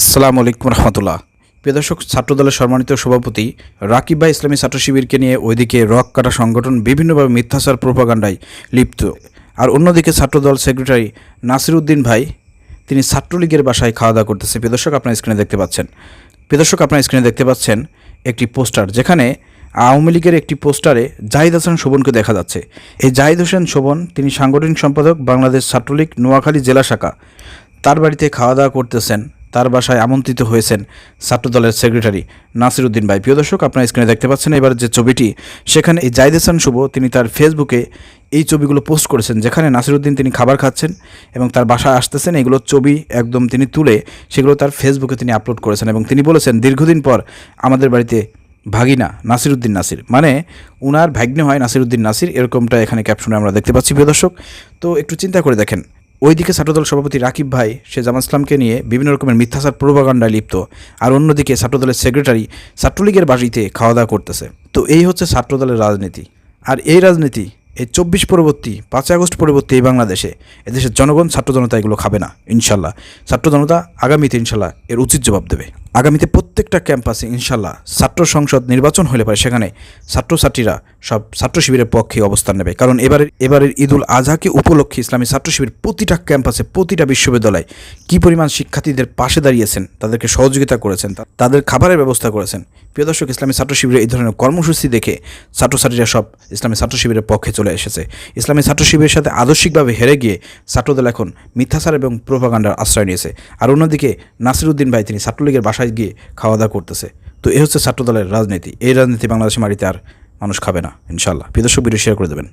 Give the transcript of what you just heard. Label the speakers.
Speaker 1: আসসালামু আলাইকুম রহমতুল্লাহ। প্রিয় দর্শক, ছাত্রদলের সম্মানিত সভাপতি রাকিব ইসলামী ছাত্র শিবিরকে নিয়ে ওইদিকে রক কাটা সংগঠন বিভিন্নভাবে মিথ্যাচার প্রোপাগান্ডায় লিপ্ত। আর অন্যদিকে ছাত্রদল সেক্রেটারি নাসির উদ্দিন ভাই, তিনি ছাত্রলীগের বাসায় খাওয়া দাওয়া করতেছে। প্রিয় দর্শক, আপনার স্ক্রিনে দেখতে পাচ্ছেন। প্রিয় দর্শক, আপনার স্ক্রিনে দেখতে পাচ্ছেন একটি পোস্টার, যেখানে আওয়ামী লীগের একটি পোস্টারে জাহিদ হাসান শোভনকে দেখা যাচ্ছে। এই জাহিদ হোসেন শোভন, তিনি সাংগঠনিক সম্পাদক বাংলাদেশ ছাত্রলীগ নোয়াখালী জেলা শাখা। তার বাড়িতে খাওয়া দাওয়া করতেছেন তার বাসায় আমন্ত্রিত হয়েছেন ছাত্রদলের সেক্রেটারি নাসির উদ্দিন ভাই। প্রিয় দর্শক, আপনার স্ক্রিনে দেখতে পাচ্ছেন এবার যে ছবিটি, সেখানে এই জাহিদ হাসান শুভ, তিনি তার ফেসবুকে এই ছবিগুলো পোস্ট করেছেন, যেখানে নাসিরুদ্দিন তিনি খাবার খাচ্ছেন এবং তার বাসায় আসতেছেন। এগুলো ছবি একদম তিনি তুলে সেগুলো তার ফেসবুকে তিনি আপলোড করেছেন এবং তিনি বলেছেন, দীর্ঘদিন পর আমাদের বাড়িতে ভাগিনা নাসিরুদ্দিন নাসির। মানে উনার ভাগ্নে হয় নাসিরুদ্দিন নাসির, এরকমটা এখানে ক্যাপশনে আমরা দেখতে পাচ্ছি। প্রিয় দর্শক, তো একটু চিন্তা করে দেখেন ওইদিকে ছাত্রদল সভাপতি রাকিব ভাই, সে জামা ইসলামকে নিয়ে বিভিন্ন রকমের মিথ্যাচার প্রভাগান্ডায় লিপ্ত। আর অন্যদিকে ছাত্রদলের সেক্রেটারি ছাত্রলীগের বাড়িতে খাওয়া দাওয়া করতেছে। তো এই হচ্ছে ছাত্রদলের রাজনীতি। আর এই রাজনীতি, এই চব্বিশ পরবর্তী, পাঁচই আগস্ট পরবর্তী এই বাংলাদেশে, এদেশের জনগণ ছাত্র জনতা এগুলো খাবে না, ইনশাল্লাহ। ছাত্র জনতা আগামীতে ইনশাল্লাহ এর উচিত জবাব দেবে। আগামীতে প্রত্যেকটা ক্যাম্পাসে ইনশাল্লাহ ছাত্র সংসদ নির্বাচন হলে পারে। সেখানে ছাত্রছাত্রীরা সব ছাত্র শিবিরের পক্ষে অবস্থান নেবে। কারণ এবারের এবারের ঈদুল আজহাকে উপলক্ষে ইসলামী ছাত্র শিবির প্রতিটা ক্যাম্পাসে, প্রতিটা বিশ্ববিদ্যালয়ে কি পরিমাণ শিক্ষার্থীদের পাশে দাঁড়িয়েছেন, তাদেরকে সহযোগিতা করেছেন, তাদের খাবারের ব্যবস্থা করেছেন প্রিয় দর্শক, ইসলামী ছাত্র শিবিরের এই ধরনের কর্মসূচি দেখে ছাত্রছাত্রীরা সব ইসলামী ছাত্র শিবিরের পক্ষে চলে এসেছে। ইসলামী ছাত্র শিবিরের সাথে আদর্শিকভাবে হেরে গিয়ে ছাত্রদল এখন মিথ্যাচার এবং প্রোপাগান্ডার আশ্রয় নিয়েছে। আর অন্যদিকে নাসিরুদ্দিন ভাই, তিনি ছাত্রলীগের বাসায় গিয়ে খাওয়া দাওয়া করতেছে। তো এ হচ্ছে ছাত্রদলের রাজনীতি। এই রাজনীতি বাংলাদেশের মাটিতে আর মানুষ খাবে না ইনশাল্লাহ প্রিয় দর্শক ভিডিও শেয়ার করে দেবেন।